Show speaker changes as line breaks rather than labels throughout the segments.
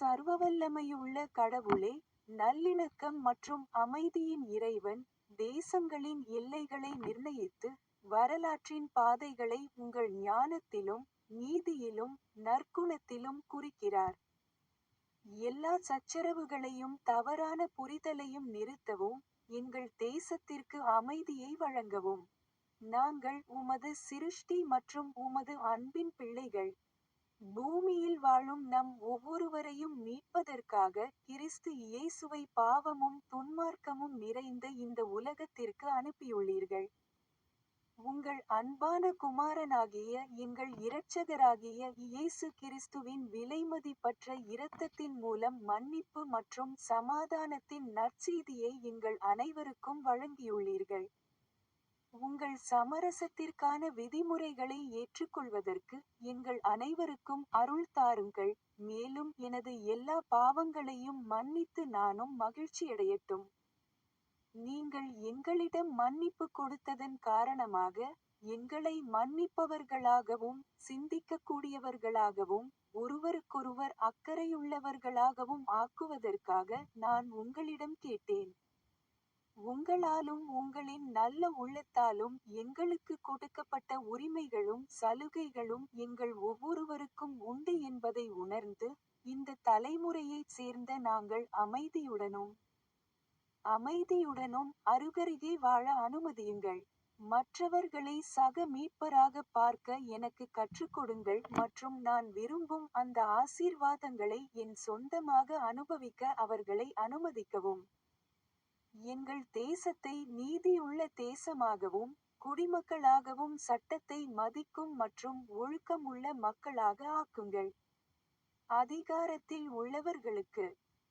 சர்வவல்லமையுள்ள கடவுளே நல்லிணக்கம் மற்றும் அமைதியின் இறைவன் தேசங்களின் எல்லைகளை நிர்ணயித்து வரலாற்றின் பாதைகளை உங்கள் ஞானத்திலும் நீதியிலும் நற்குணத்திலும் குறிக்கிறார். எல்லா சச்சரவுகளையும் தவறான புரிதலையும் நிறுத்தவும் எங்கள் தேசத்திற்கு அமைதியை வழங்கவும். நாங்கள் உமது சிருஷ்டி மற்றும் உமது அன்பின் பிள்ளைகள் பூமியில் வாழும் நம் ஒவ்வொருவரையும் மீட்பதற்காக கிறிஸ்து இயேசுவை பாவமும் துன்மார்க்கமும் நிறைந்த இந்த உலகத்திற்கு அனுப்பியுள்ளீர்கள். உங்கள் அன்பான குமாரனாகிய எங்கள் இரட்சகராகிய இயேசு கிறிஸ்துவின் விலைமதிப்பற்ற இரத்தத்தின் மூலம் மன்னிப்பு மற்றும் சமாதானத்தின் நற்செய்தியை எங்கள் அனைவருக்கும் வழங்கியுள்ளீர்கள். உங்கள் சமரசத்திற்கான விதிமுறைகளை ஏற்றுக்கொள்வதற்கு எங்கள் அனைவருக்கும் அருள் தாருங்கள். மேலும் எனது எல்லா பாவங்களையும் மன்னித்து நானும் மகிழ்ச்சியடையட்டும் நீங்கள் எங்களிடம் மன்னிப்பு கொடுத்ததன் காரணமாக எங்களை மன்னிப்பவர்களாகவும் சிந்திக்கக்கூடியவர்களாகவும் ஒருவருக்கொருவர் அக்கறையுள்ளவர்களாகவும் ஆக்குவதற்காக நான் உங்களிடம் கேட்டேன். உங்களாலும் உங்களின் நல்ல உள்ளத்தாலும் எங்களுக்கு கொடுக்கப்பட்ட உரிமைகளும் சலுகைகளும் எங்கள் ஒவ்வொருவருக்கும் உண்டு என்பதை உணர்ந்து இந்த தலைமுறையைச் சேர்ந்த நாங்கள் அமைதியுடனும் அமைதியுடனும் அருகருகே வாழ அனுமதியுங்கள். மற்றவர்களை சக மீட்பராக பார்க்க எனக்கு கற்றுக்கொடுங்கள் மற்றும் நான் விரும்பும் அந்த ஆசீர்வாதங்களை என் சொந்தமாக அனுபவிக்க அவர்களை அனுமதிக்கவும். எங்கள் தேசத்தை நீதியுள்ள தேசமாகவும் குடிமக்களாகவும் சட்டத்தை மதிக்கும் மற்றும் ஒழுக்கமுள்ள மக்களாக ஆக்குங்கள். அதிகாரத்தில் உள்ளவர்களுக்கு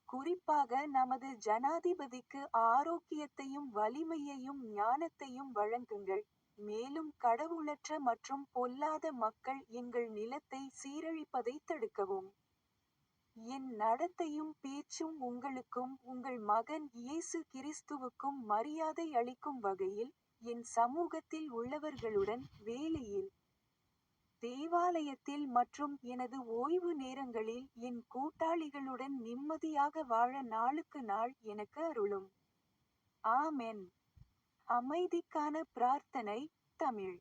குறிப்பாக நமது ஜனாதிபதிக்கு ஆரோக்கியத்தையும் வலிமையையும் ஞானத்தையும் வழங்குங்கள். மேலும் கடவுளற்ற மற்றும் பொல்லாத மக்கள் எங்கள் நிலத்தை சீரழிப்பதை தடுக்கவும். என் நடத்தையும் பேச்சும் உங்களுக்கும் உங்கள் மகன் இயேசு கிறிஸ்துவுக்கும் மரியாதை அளிக்கும் வகையில் என் சமூகத்தில் உள்ளவர்களுடன் வேலையில் தேவாலயத்தில் மற்றும் எனது ஓய்வு நேரங்களில் என் கூட்டாளிகளுடன் நிம்மதியாக வாழ நாளுக்கு நாள் எனக்கு அருளும். ஆமென். அமைதிக்கான பிரார்த்தனை தமிழ்.